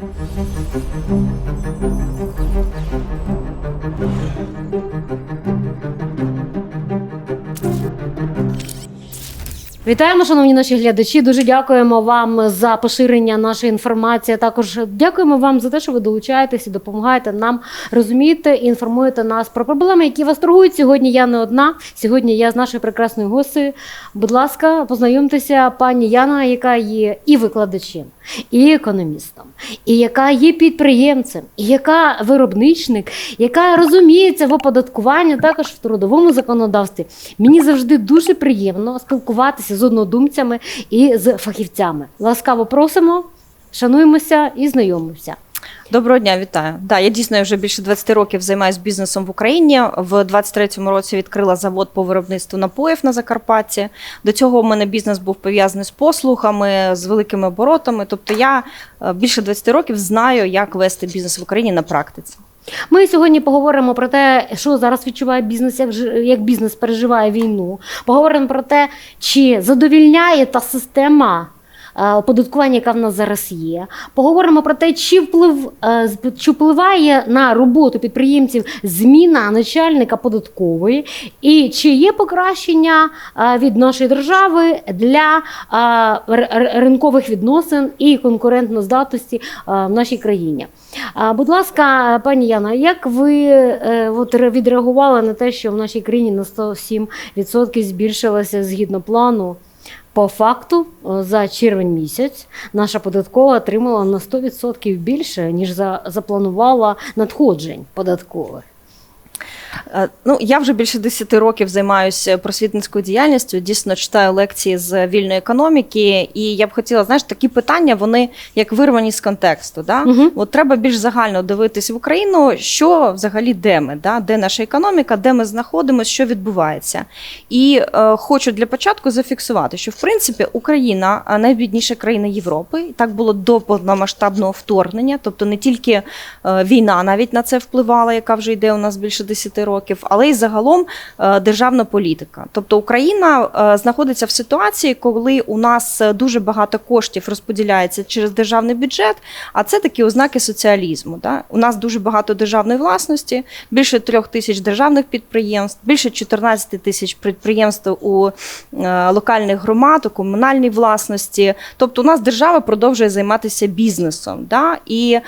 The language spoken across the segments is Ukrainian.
Thank you. Вітаємо, шановні наші глядачі. Дуже дякуємо вам за поширення нашої інформації. Також дякуємо вам за те, що ви долучаєтесь і допомагаєте нам розуміти і інформуєте нас про проблеми, які вас тургують. Сьогодні я не одна. Сьогодні я з нашою прекрасною гостею. Будь ласка, познайомтеся, пані Яна, яка є і викладачем, і економістом, і яка є підприємцем, і яка виробничник, яка розуміється в оподаткуванні, також в трудовому законодавстві. Мені завжди дуже приємно спілкуватися з однодумцями і з фахівцями. Ласкаво просимо, шануємося і знайомимося. Доброго дня, вітаю. Да, я дійсно вже більше 20 років займаюся бізнесом в Україні. В 23-му році відкрила завод по виробництву напоїв на Закарпатті. До цього у мене бізнес був пов'язаний з послугами, з великими оборотами. Тобто я е, більше 20 років знаю, як вести бізнес в Україні на практиці. Ми сьогодні поговоримо про те, що зараз відчуває бізнес, як, як бізнес переживає війну. Поговоримо про те, чи задовільняє та система. Е, Оподаткування, яка в нас зараз є, поговоримо про те, чи вплив е, чи впливає на роботу підприємців зміна начальника податкової, і чи є покращення е, від нашої держави для ринкових відносин і конкурентноздатності в нашій країні. Будь ласка, пані Яна, як ви от, відреагували на те, що в нашій країні на 107% збільшилося згідно плану? По факту, за червень місяць наша податкова отримала на 100% більше, ніж за, запланувала надходжень податкових. Е, Ну, я вже більше 10 років займаюся просвітницькою діяльністю. Дійсно читаю лекції з вільної економіки, і я б хотіла, знаєш, такі питання вони як вирвані з контексту. Да? Мгм. От треба більш загально дивитись в Україну, що взагалі де ми, да? де наша економіка, де ми знаходимося, що відбувається. І е, хочу для початку зафіксувати, що в принципі Україна найбідніша країна Європи, і так було до повномасштабного вторгнення, тобто не тільки е, війна навіть на це впливала, яка вже йде у нас більше 10 років, але й загалом е, державна політика. Тобто Україна е, знаходиться в ситуації, коли у нас е, дуже багато коштів розподіляється через державний бюджет, а це такі ознаки соціалізму. Да? У нас дуже багато державної власності, більше трьох тисяч державних підприємств, більше 14 тисяч підприємств у локальних громад, у комунальній власності. Тобто, у нас держава продовжує займатися бізнесом. Да? І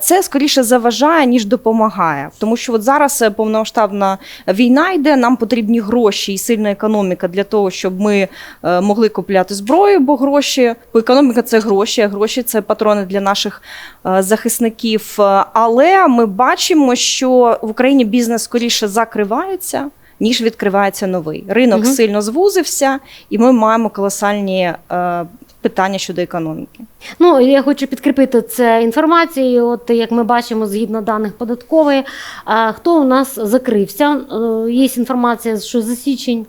це скоріше заважає, ніж допомагає. Тому що от зараз е, повномасштабна війна йде, нам потрібні гроші і сильна економіка для того, щоб ми е, могли купляти зброю, бо гроші, бо економіка це гроші, а гроші це патрони для наших е, захисників. Але ми бачимо, що в Україні бізнес скоріше закривається. Ніж відкривається новий ринок Мгм. сильно звузився, і ми маємо колосальні е, питання щодо економіки. Ну, я хочу підкріпити це інформацією. От як ми бачимо, згідно даних податкової, хто у нас закрився? Е, Є інформація, що за січень,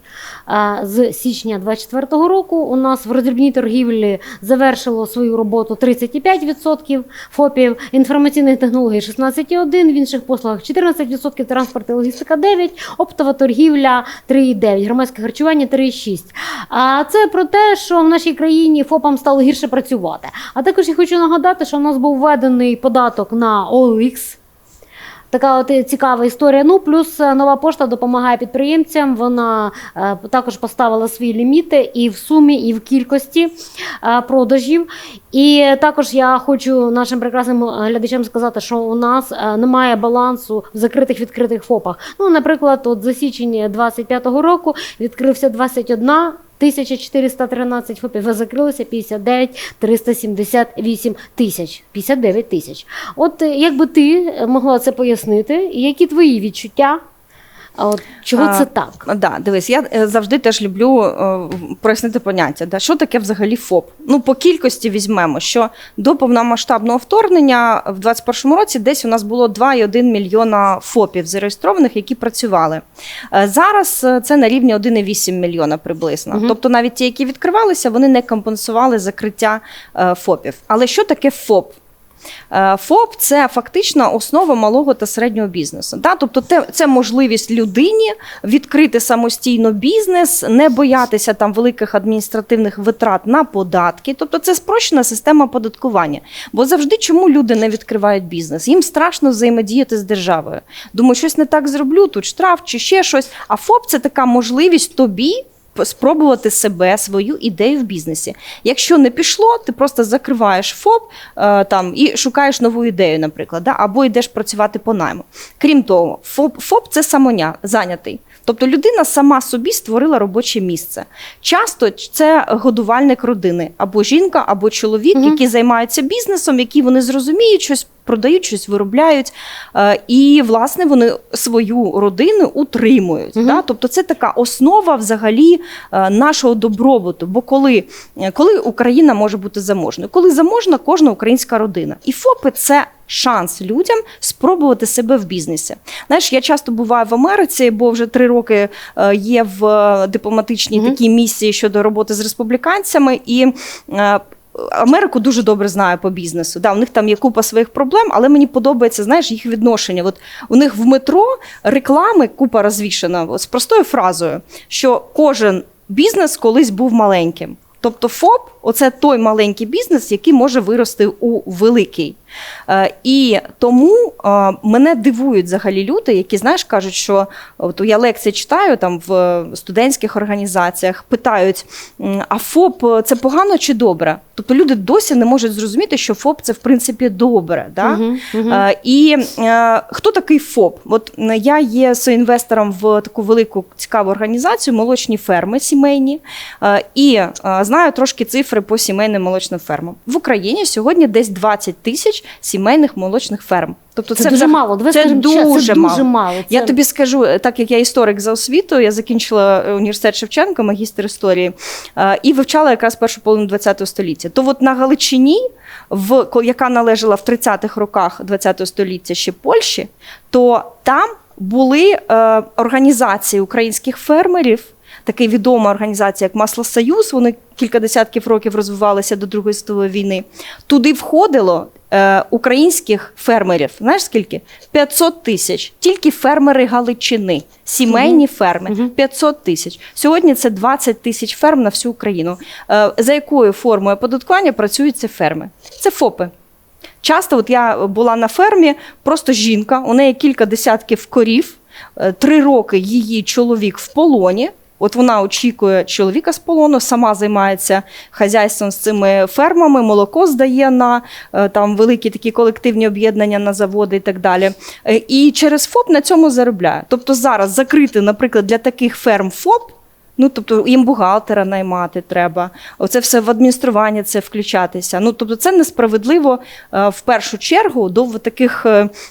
з січня 2024 року у нас в роздрібній торгівлі завершило свою роботу 35% ФОПів, інформаційних технологій 16,1%, в інших послугах 14%, транспорт і логістика 9%, оптова торгівля 3,9%, громадське харчування 3,6%. А це про те, що в нашій країні ФОПам стало гірше працювати. А також я хочу нагадати, що в нас був введений податок на OLX. Така от цікава історія. Ну, плюс е, нова пошта допомагає підприємцям. Вона е, також поставила свої ліміти і в сумі, і в кількості е, продажів. І також я хочу нашим прекрасним глядачам сказати, що у нас е, немає балансу в закритих відкритих ФОПах. Ну, наприклад, от за січень 2025 року відкрився 21 1413 ФОПів, а закрилося 59 378 тисяч. 59 тисяч. От якби як би ти могла це пояснити, які твої відчуття? А От, чого А, це так? Да, дивись, я е, завжди теж люблю е, прояснити поняття. Да, що таке взагалі ФОП? Ну, по кількості візьмемо, що до повномасштабного вторгнення в 2021 році десь у нас було 2,1 мільйона ФОПів зареєстрованих, які працювали. Е, Зараз е, це на рівні 1,8 мільйона приблизно. Мгм. Тобто навіть ті, які відкривалися, вони не компенсували закриття е, ФОПів. Але що таке ФОП? Е, ФОП це фактично основа малого та середнього бізнесу. Да? Тобто, це можливість людині відкрити самостійно бізнес, не боятися там великих адміністративних витрат на податки. Тобто, це спрощена система оподаткування. Бо завжди чому люди не відкривають бізнес? Їм страшно взаємодіяти з державою. Думаю, щось не так зроблю, тут штраф чи ще щось. А ФОП це така можливість тобі. Спробувати себе, свою ідею в бізнесі. Якщо не пішло, ти просто закриваєш ФОП е, там і шукаєш нову ідею, наприклад, да? або йдеш працювати по найму. Крім того, ФОП, ФОП це самоня зайнятий. Тобто людина сама собі створила робоче місце. Часто це годувальник родини, або жінка, або чоловік, Мгм. які займаються бізнесом, які вони зрозуміють щось. Продають щось, виробляють, е, і власне вони свою родину утримують. Мгм. Да? Тобто це така основа взагалі е, нашого добробуту. Бо коли, е, коли Україна може бути заможною? Коли заможна кожна українська родина. І ФОПи це шанс людям спробувати себе в бізнесі. Знаєш, я часто буваю в Америці, бо вже три роки е, є в е, дипломатичній такій місії щодо роботи з республіканцями і. е, Америку дуже добре знаю по бізнесу. Да, у них там є купа своїх проблем, але мені подобається знаєш, їх відношення. От у них в метро реклами купа розвішена з простою фразою, що кожен бізнес колись був маленьким. Тобто ФОП оце той маленький бізнес, який може вирости у великий. Е, і тому е, мене дивують взагалі люди, які знаєш, кажуть, що от я лекції читаю там в студентських організаціях, питають: а ФОП е, це погано чи добре? Тобто люди досі не можуть зрозуміти, що ФОП це в принципі добре. Да? Мгм. Е, І хто такий ФОП? От я є соінвестором в таку велику цікаву організацію молочні ферми сімейні. І знаю трошки цифри по сімейним молочним фермам. В Україні сьогодні десь 20 тисяч сімейних молочних ферм. Тобто Це, це, дуже вже- мало. Давай це скажемо дуже це мало. дуже мало. Я Це- тобі скажу, так як я історик за освітою, я закінчила е, університет Шевченка, магістр історії, е, і вивчала якраз першу половину ХХ століття. То от на Галичині, в, яка належала в 30-х роках ХХ століття ще Польщі, то там були е, організації українських фермерів. Така відома організація, як Маслосоюз, вони кілька десятків років розвивалися до Другої світової війни. Туди входило е, українських фермерів. Знаєш скільки? 500 тисяч. Тільки фермери Галичини, сімейні ферми. Мгм. 500 тисяч. Сьогодні це 20 тисяч ферм на всю Україну. Е, за якою формою оподаткування працюють ці ферми? Це ФОПи. Часто, от я була на фермі, просто жінка, у неї кілька десятків корів, е, три роки її чоловік в полоні. От вона очікує чоловіка з полону, сама займається хазяйством з цими фермами, молоко здає на е, там великі такі колективні об'єднання на заводи і так далі. Е, І через ФОП на цьому заробляє. Тобто зараз закрити, наприклад, для таких ферм ФОП. Ну, тобто їм бухгалтера наймати треба, оце все в адміністрування це включатися. Ну, тобто, це несправедливо е, в першу чергу до таких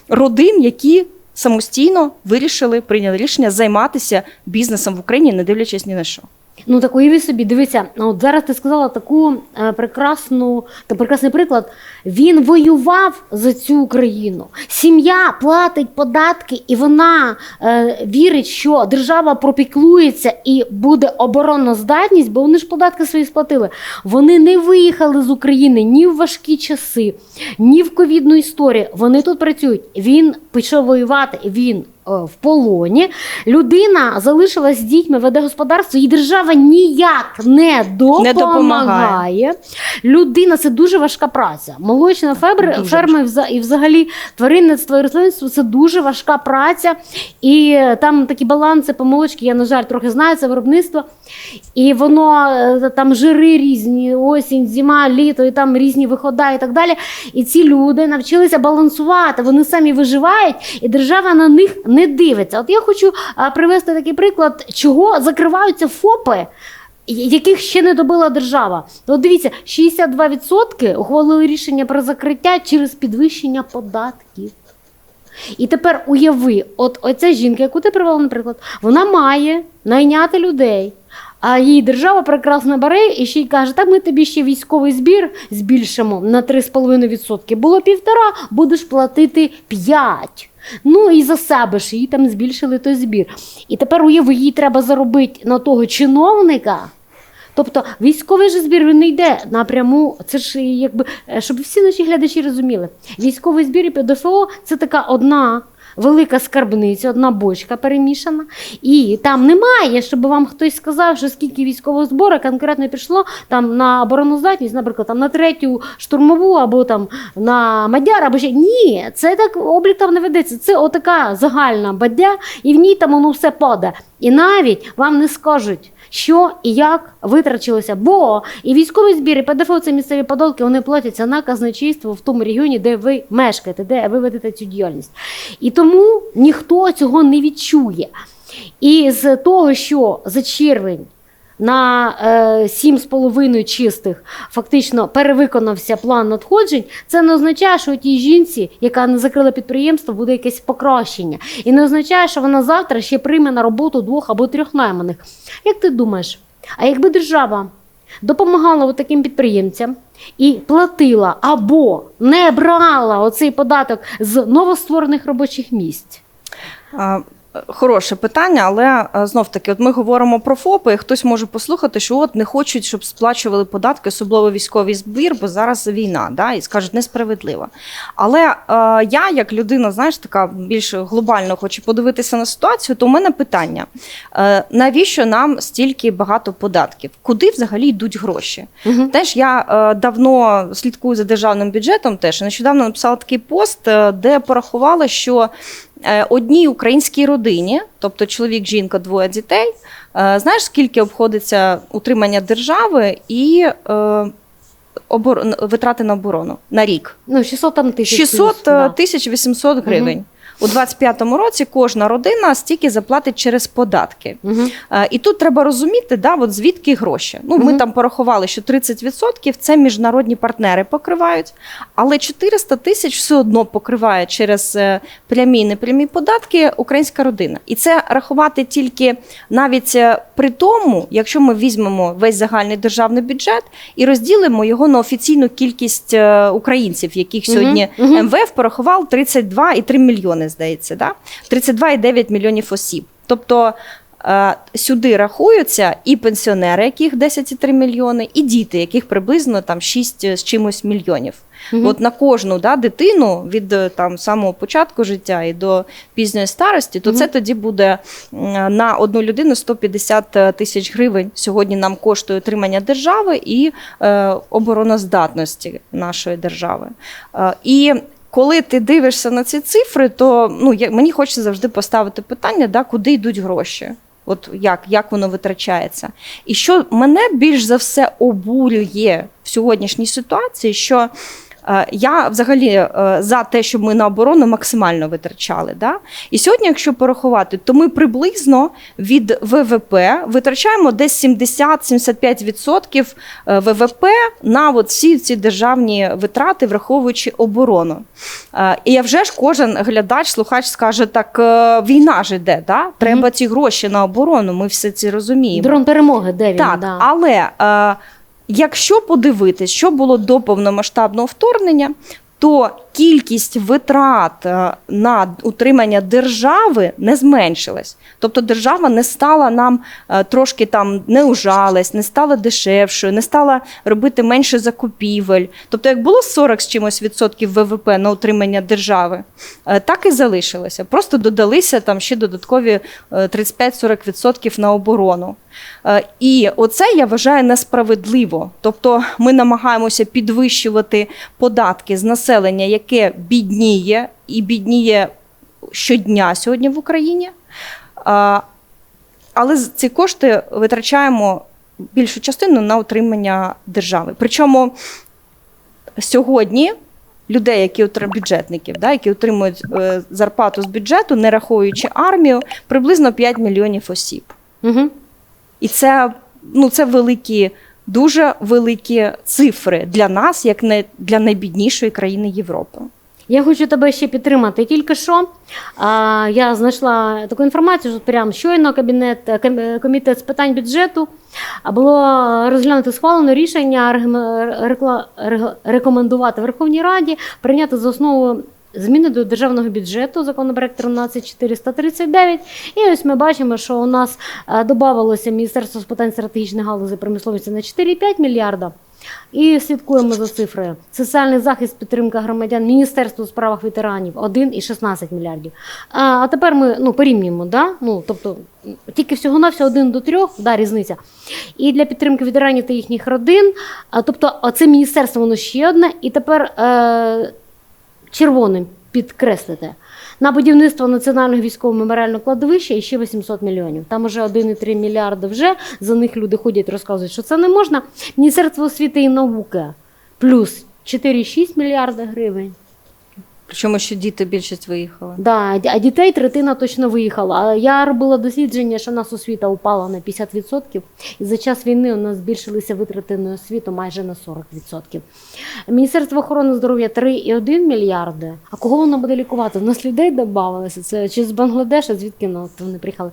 родин, які самостійно вирішили, прийняли рішення займатися бізнесом в Україні, не дивлячись ні на що. Ну так уяви собі, дивися, от зараз ти сказала таку е, прекрасну, та прекрасний приклад. Він воював за цю Україну. Сім'я платить податки, і вона е, вірить, що держава пропіклується і буде обороноздатність, бо вони ж податки свої сплатили. Вони не виїхали з України ні в важкі часи, ні в ковідну історію. Вони тут працюють. Він пішов воювати. Він е, в полоні. Людина залишилась з дітьми, веде господарство, їй держава ніяк не допомагає. допомагає. Людина це дуже важка праця. Молочна ферма, Дуже ферма і взагалі тваринництво і рослинництво це дуже важка праця. І е, там такі баланси по молочці, я, на жаль, трохи знаю це виробництво. І воно е, там жири різні, осінь, зима, літо, і там різні виходи і так далі. І ці люди навчилися балансувати, вони самі виживають, і держава на них не дивиться. От я хочу привести такий приклад, чого закриваються ФОПи. Яких ще не добила держава. От дивіться, 62% ухвалили рішення про закриття через підвищення податків. І тепер уяви, от оця жінка, яку ти привела, наприклад, вона має найняти людей. А їй держава прекрасно бере і ще й каже: так ми тобі ще військовий збір збільшимо на 3,5%. Було півтора, будеш платити 5. Ну і за себе ж їй там збільшили той збір. І тепер уяви, їй треба заробити на того чиновника. Тобто військовий же збір він не йде напряму. Це ж якби е, щоб всі наші глядачі розуміли. Військовий збір і ПДФО це така одна. Велика скарбниця, одна бочка перемішана, і там немає, щоб вам хтось сказав, що скільки військового збору конкретно пішло там на обороноздатність, наприклад, там на третю штурмову або там на Мадяр, або ще ні, це так облік там не ведеться. Це отака загальна бадя, і в ній там воно все падає. І навіть вам не скажуть, що і як витрачилося, бо і військовий збір, і ПДФО це місцеві податки, вони платяться на казначейство в тому регіоні, де ви мешкаєте, де ви ведете цю діяльність. І тому ніхто цього не відчує. І з того, що за червень на е, 7,5 чистих фактично перевиконався план надходжень, це не означає, що тій жінці, яка не закрила підприємство, буде якесь покращення. І не означає, що вона завтра ще прийме на роботу двох або трьох найманих. Як ти думаєш? А якби держава допомагала таким підприємцям і платила або не брала оцей податок з новостворених робочих місць? А, Хороше питання, але знов таки, от ми говоримо про ФОПи, і хтось може послухати, що от не хочуть, щоб сплачували податки, особливо військовий збір, бо зараз війна, да, і скажуть несправедливо. Але е, я, як людина, знаєш, така більш глобально хочу подивитися на ситуацію, то у мене питання: е, навіщо нам стільки багато податків? Куди взагалі йдуть гроші? Угу. Теж я е, давно слідкую за державним бюджетом. Теж нещодавно написала такий пост, е, де порахувала, що е, одній українській родині, тобто чоловік, жінка, двоє дітей, е, знаєш, скільки обходиться утримання держави і е, витрати на оборону на рік? Ну, 600 там тисяч. 600 тисяч 800 гривень. У 25-му році кожна родина стільки заплатить через податки. Е, І тут треба розуміти, да, от звідки гроші. Ну, ми там порахували, що 30% це міжнародні партнери покривають, але 400 тисяч все одно покриває через е, прямі і непрямі податки українська родина. І це рахувати тільки навіть е, при тому, якщо ми візьмемо весь загальний державний бюджет і розділимо його на офіційну кількість українців, яких сьогодні Мгм. МВФ порахував 32,3 мільйони, здається, да? 32,9 мільйонів осіб. Тобто е, сюди рахуються і пенсіонери, яких 10,3 мільйони, і діти, яких приблизно там 6 з чимось мільйонів. Мгм. От на кожну да, дитину від е, там самого початку життя і до пізньої старості, то Мгм. це тоді буде на одну людину 150 тисяч гривень. Сьогодні нам коштує утримання держави і е, обороноздатності нашої держави. Е, і коли ти дивишся на ці цифри, то ну я, мені хочеться завжди поставити питання, да, куди йдуть гроші. От як, як воно витрачається. І що мене більш за все обурює в сьогоднішній ситуації, що я взагалі е, за те, щоб ми на оборону максимально витрачали. Да? І сьогодні, якщо порахувати, то ми приблизно від ВВП витрачаємо десь 70-75% е, ВВП на от всі ці державні витрати, враховуючи оборону. Е, І я вже ж кожен глядач, слухач скаже, так е, війна ж іде, да? треба ці гроші на оборону, ми все це розуміємо. Дрон перемоги, де він? Так, да. але е, якщо подивитись, що було до повномасштабного вторгнення, то кількість витрат е, на утримання держави не зменшилась. Тобто держава не стала нам е, трошки там не ужалась, не стала дешевшою, не стала робити менше закупівель. Тобто, як було 40 з чимось відсотків ВВП на утримання держави, е, так і залишилося. Просто додалися там ще додаткові е, 35-40 відсотків на оборону. І оце я вважаю несправедливо. Тобто ми намагаємося підвищувати податки з населення, яке бідніє і бідніє щодня сьогодні в Україні. Але ці кошти витрачаємо більшу частину на утримання держави. Причому сьогодні людей, які отримують бюджетників, да, які отримують е, зарплату з бюджету, не рахуючи армію, приблизно 5 мільйонів осіб. Угу. І це, ну, це великі, дуже великі цифри для нас, як не для найбіднішої країни Європи. Я хочу тебе ще підтримати. Тільки що а, я знайшла таку інформацію, що прямо щойно кабінет комітет з питань бюджету було розглянуто схвалено рішення рекомендувати Верховній Раді прийняти за основу Зміни до державного бюджету, законопроект 13439. І ось ми бачимо, що у нас е, додавалося Міністерство з питань стратегічних галузей промисловості на 4,5 мільярда. І слідкуємо за цифрою. Соціальний захист, підтримка громадян, Міністерство у справах ветеранів 1,16 мільярдів. А, а тепер ми ну, порівнюємо, да? ну, тобто тільки всього-навсього 1 до 3, да, різниця. І для підтримки ветеранів та їхніх родин, а, тобто це міністерство воно ще одне, і тепер е, червоним підкреслите. На будівництво національного військового меморіального кладовища і ще 800 мільйонів. Там уже 1,3 мільярди вже. За них люди ходять, розказують, що це не можна. Міністерство освіти і науки плюс 4,6 мільярда гривень. Причому що діти більшість виїхали. Да, а дітей третина точно виїхала. Я робила дослідження, що нас освіта упала на 50%, і за час війни у нас збільшилися витрати на освіту майже на 40%. Міністерство охорони здоров'я 3,1 мільярди. А кого воно буде лікувати? У нас людей додавалося. Це чи з Бангладеша, звідки ну, вони приїхали?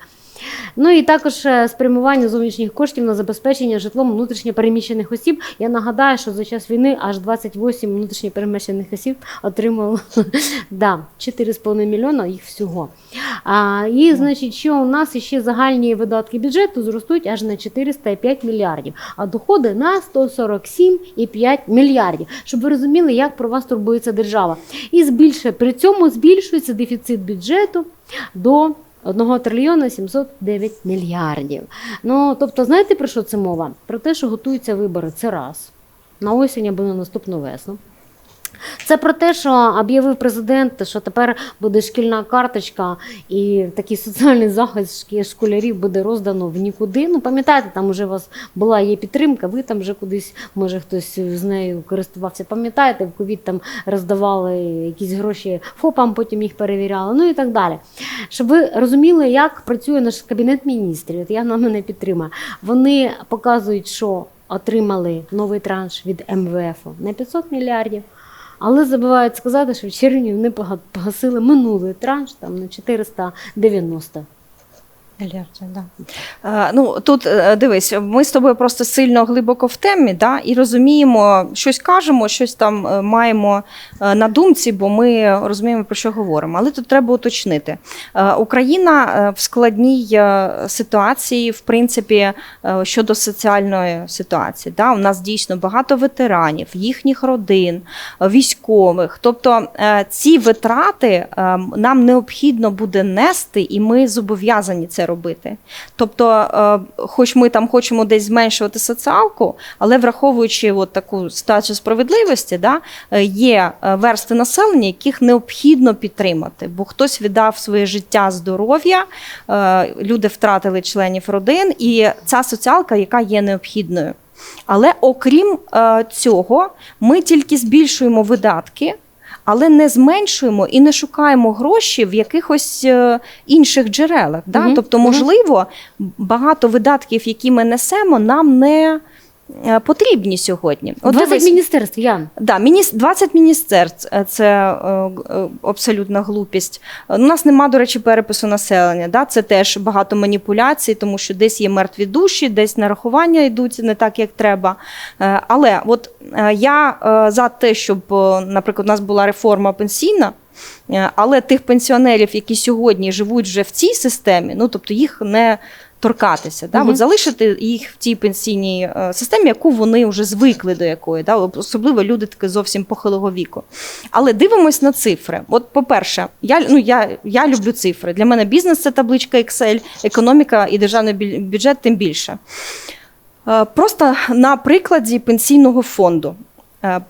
Ну і також е, спрямування зовнішніх коштів на забезпечення житлом внутрішньопереміщених осіб. Я нагадаю, що за час війни аж 28 внутрішньопереміщених осіб отримали да, 4,5 мільйона їх всього. А, і, значить, що у нас ще загальні видатки бюджету зростуть аж на 405 мільярдів, а доходи на 147,5 мільярдів. Щоб ви розуміли, як про вас турбується держава. І збільшує, при цьому збільшується дефіцит бюджету до 1 трильйона 709 мільярдів. Ну, тобто, знаєте про що це мова? Про те, що готуються вибори. Це раз. На осінь або на наступну весну. Це про те, що об'явив президент, що тепер буде шкільна карточка і такий соціальний захист школярів буде роздано в нікуди. Ну, пам'ятаєте, там вже у вас була є підтримка, ви там вже кудись, може хтось з нею користувався. Пам'ятаєте, в ковід там роздавали якісь гроші ФОПам, потім їх перевіряли, ну і так далі. Щоб ви розуміли, як працює наш кабінет міністрів. От я на мене підтримую. Вони показують, що отримали новий транш від МВФ на 500 мільярдів. Але забувають сказати, що в червні вони пога- погасили минулий транш там на 490. Мільярдів, да. Е, ну тут е, дивись, ми з тобою просто сильно глибоко в темі, да, і розуміємо, щось кажемо, щось там е, маємо е, на думці, бо ми розуміємо, про що говоримо. Але тут треба уточнити. Україна в складній ситуації, в принципі, щодо соціальної ситуації. Да, у нас дійсно багато ветеранів, їхніх родин, військових. Тобто ці витрати е, нам необхідно буде нести, і ми зобов'язані це робити. Тобто, е, хоч ми там хочемо десь зменшувати соціалку, але враховуючи от таку ситуацію справедливості, да, е, є е, верстви населення, яких необхідно підтримати, бо хтось віддав своє життя, здоров'я, люди втратили членів родин, і ця соціалка, яка є необхідною. Але окрім цього, ми тільки збільшуємо видатки, але не зменшуємо і не шукаємо гроші в якихось е, інших джерелах. Да? Угу. Тобто, можливо, багато видатків, які ми несемо, нам не е, потрібні сьогодні. 20 дивись, міністерств, Ян. Да, мініс... 20 міністерств е, це е, е, абсолютна глупість. Е, У нас нема, до речі, перепису населення. Да? Це теж багато маніпуляцій, тому що десь є мертві душі, десь нарахування йдуть не так, як треба. Е, Але от е, я е, за те, щоб, е, наприклад, у нас була реформа пенсійна. е, Але тих пенсіонерів, які сьогодні живуть вже в цій системі, ну тобто їх не торкатися, да? Мгм. от залишити їх в тій пенсійній е, системі, яку вони вже звикли до якої, да? особливо люди таки зовсім похилого віку. Але дивимось на цифри. От, по-перше, я, ну, я, я люблю цифри. Для мене бізнес це табличка Excel, економіка і державний бюджет тим більше. Е, Просто на прикладі пенсійного фонду. Е,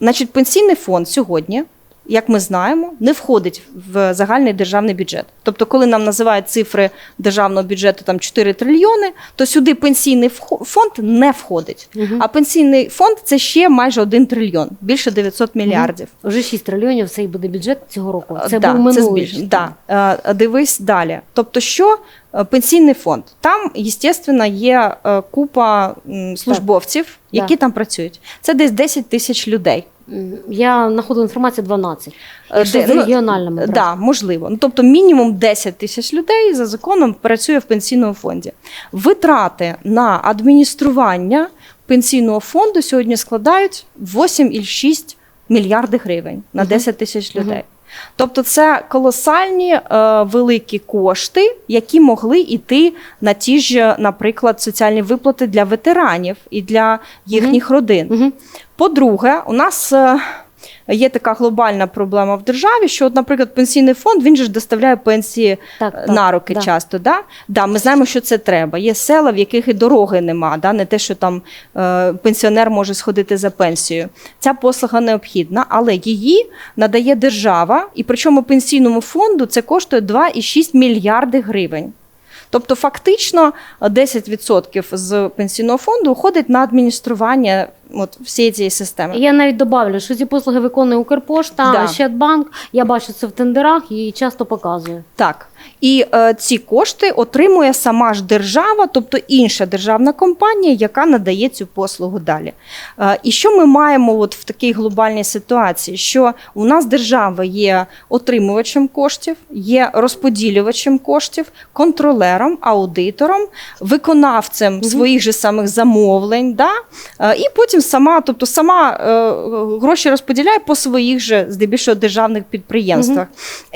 Значить, пенсійний фонд сьогодні, як ми знаємо, не входить в загальний державний бюджет. Тобто, коли нам називають цифри державного бюджету там 4 трильйони, то сюди пенсійний фонд не входить. Мгм. А пенсійний фонд це ще майже 1 трильйон, більше 900 мільярдів. Вже 6 трильйонів це і буде бюджет цього року. Це Е, да, був минулий. збільшення. Да. Е, Дивись далі. Тобто, що Е, пенсійний фонд? Там, звісно, є купа службовців, які там працюють. Це десь 10 тисяч людей. Я знаходила інформацію 12. Е, Якщо де- з ну, регіональними. брати. Да, можливо. Ну, тобто мінімум 10 тисяч людей за законом працює в пенсійному фонді. Витрати на адміністрування пенсійного фонду сьогодні складають 8,6 мільярди гривень на Мгм. 10 тисяч людей. Тобто це колосальні е, великі кошти, які могли йти на ті ж, наприклад, соціальні виплати для ветеранів і для їхніх родин. Угу. По-друге, у нас е, є така глобальна проблема в державі, що, от, наприклад, пенсійний фонд він же ж доставляє пенсії Так, е, так, на руки да. часто. Да? Да, ми знаємо, що це треба. Є села, в яких і дороги нема, да? не те, що там е, пенсіонер може сходити за пенсією. Ця послуга необхідна, але її надає держава, і причому пенсійному фонду це коштує 2,6 мільярди гривень. Тобто, фактично, 10% з пенсійного фонду уходить на адміністрування от, всієї цієї системи. Я навіть добавлю, що ці послуги виконує Укрпошта, Да. Щадбанк. Я бачу це в тендерах і часто показую. Так. І е, ці кошти отримує сама ж держава, тобто інша державна компанія, яка надає цю послугу далі. Е, і що ми маємо от в такій глобальній ситуації? Що у нас держава є отримувачем коштів, є розподілювачем коштів, контролером, аудитором, виконавцем Мгм. своїх же самих замовлень, да? Е, і потім сама, тобто сама е, гроші розподіляє по своїх же, здебільшого, державних підприємствах.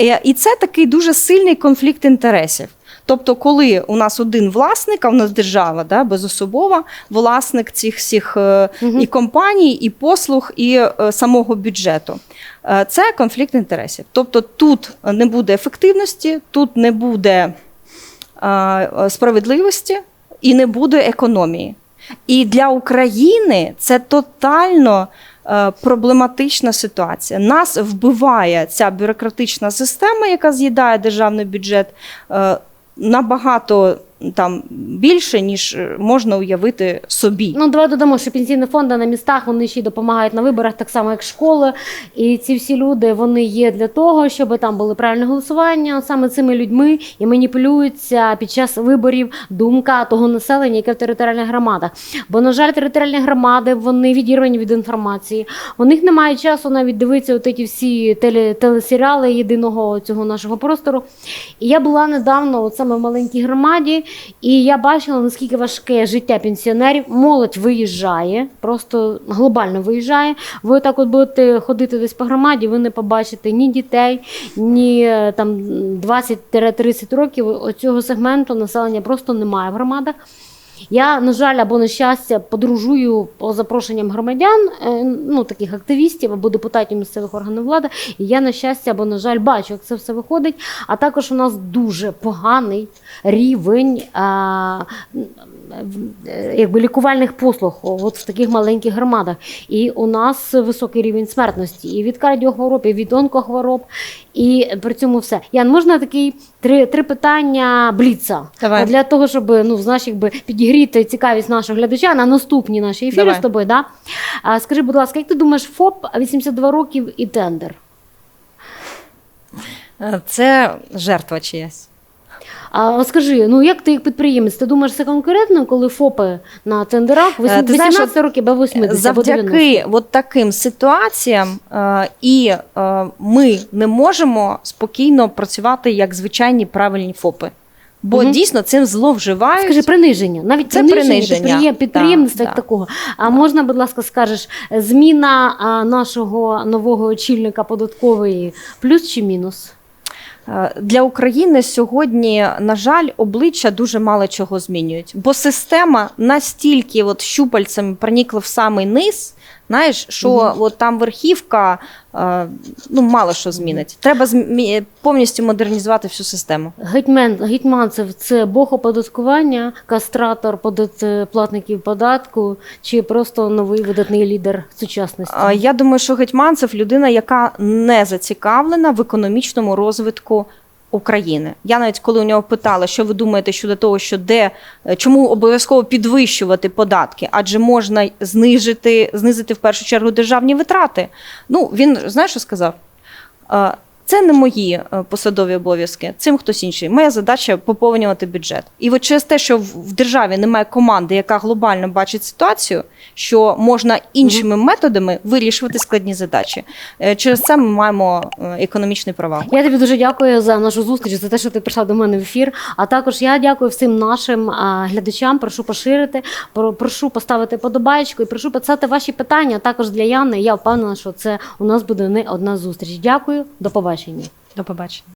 Е, І це такий дуже сильний конфлікт інтересів. Тобто, коли у нас один власник, а у нас держава, да, безособова, власник цих всіх е, і компаній, і послуг, і е, самого бюджету. Е, Це конфлікт інтересів. Тобто тут не буде ефективності, тут не буде справедливості і не буде економії. І для України це тотально проблематична ситуація. Нас вбиває ця бюрократична система, яка з'їдає державний бюджет. е, Набагато там більше, ніж е, можна уявити собі. Ну, давай додамо, що пенсійні фонди на містах вони ще й допомагають на виборах, так само як школи. І ці всі люди вони є для того, щоб там були правильне голосування саме цими людьми і маніпулюється під час виборів думка того населення, яке в територіальних громадах. Бо, на жаль, територіальні громади вони відірвані від інформації. У них немає часу навіть дивитися от ці всі теле, телесеріали єдиного цього нашого простору. І я була недавно, от саме в маленькій громаді, і я бачила, наскільки важке життя пенсіонерів. Молодь виїжджає, просто глобально виїжджає. Ви так от будете ходити десь по громаді, ви не побачите ні дітей, ні е, там 20-30 років. Оцього сегменту населення просто немає в громадах. Я, на жаль, або на щастя, подружую по запрошенням громадян, е, ну таких активістів або депутатів місцевих органів влади. І я на щастя або на жаль бачу, як це все виходить. А також у нас дуже поганий рівень е, якби лікувальних послуг от в таких маленьких громадах. І у нас високий рівень смертності і від кардіохвороб, і від онкохвороб, і при цьому все. Ян, можна такий три, три питання бліца Давай. для того, щоб ну знаєш, якби підігріти цікавість нашого глядача на наступні наші ефіри Давай. з тобою. Да? А, скажи, будь ласка, як ти думаєш, ФОП 82 років і тендер? Е, Це жертва чиясь. А скажи, ну як ти як підприємець, ти думаєш це конкретно, коли ФОПи на тендерах Е, ти знаєш, 18 років або 80 або 90? Завдяки от таким ситуаціям е, і е, ми не можемо спокійно працювати як звичайні правильні ФОПи. Бо Мгм. дійсно цим зловживають. Скажи приниження, навіть Це приниження, приниження, підприєм, підприємництва да, як да. такого. А можна, будь ласка, скажеш, зміна а, нашого нового очільника податкової плюс чи мінус? Е, Для України сьогодні, на жаль, обличчя дуже мало чого змінюють, бо система настільки от щупальцями проникла в самий низ. Знаєш, що Мгм. от там верхівка е, ну мало що змінить. Треба змі- повністю модернізувати всю систему. Гетьмен, Гетьманцев це бог оподаткування, кастратор подат- платників податку, чи просто новий видатний лідер сучасності? Я думаю, що Гетьманцев людина, яка не зацікавлена в економічному розвитку України. Я навіть коли у нього питала, що ви думаєте щодо того, що де е, чому обов'язково підвищувати податки, адже можна знижити, знизити в першу чергу державні витрати. Ну він знаєш, що сказав? Це не мої е, посадові обов'язки, цим хтось інший. Моя задача поповнювати бюджет. І от через те, що в в державі немає команди, яка глобально бачить ситуацію, що можна іншими методами вирішувати складні задачі. Е, Через це ми маємо е, економічний провал. Я тобі дуже дякую за нашу зустріч, за те, що ти прийшла до мене в ефір. А також я дякую всім нашим глядачам. Прошу поширити, прошу поставити подобаєчку і прошу писати ваші питання. Також для Яни. Я впевнена, що це у нас буде не одна зустріч. Дякую, до побачення. Побачення. До побачення.